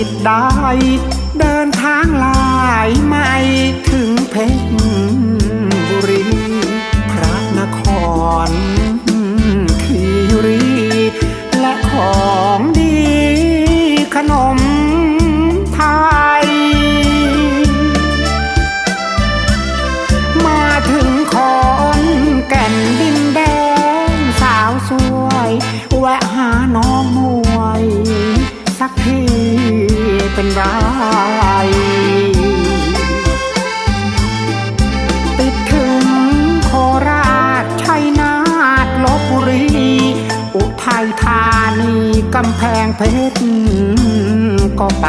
ิทธิ์ได้ เดินทางลายไม่ถึงเพชรบุรี พระนครคีรี และของดีขนมไทย มาถึงคอนแก่นดินแดงสาวสวย แวะหาน้องมวย สักที เป็นไรติดถึงโคราชชัยนาทลบบุรี อุทัยธานีกำแพงเพชรก็ไป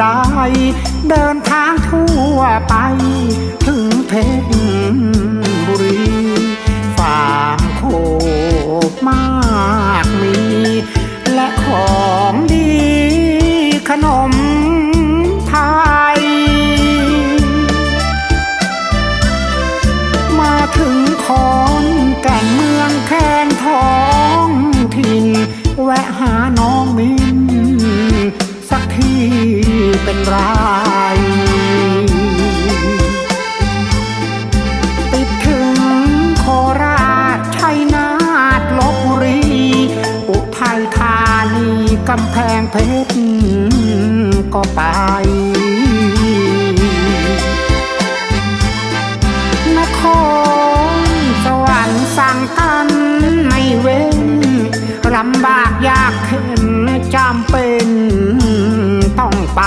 ได้ เดินทางทั่วไป ถึงเพชรบุรีฟาร์มโคกมากมี และของดีขนมไทย มาถึงขอนแก่นเมืองแคนทองถิ่นแวะหาำแพงเพชรก็ไป นครสวรรค์สั่งกันไม่เว้นลำบากยากเข็นจำเป็นต้องไป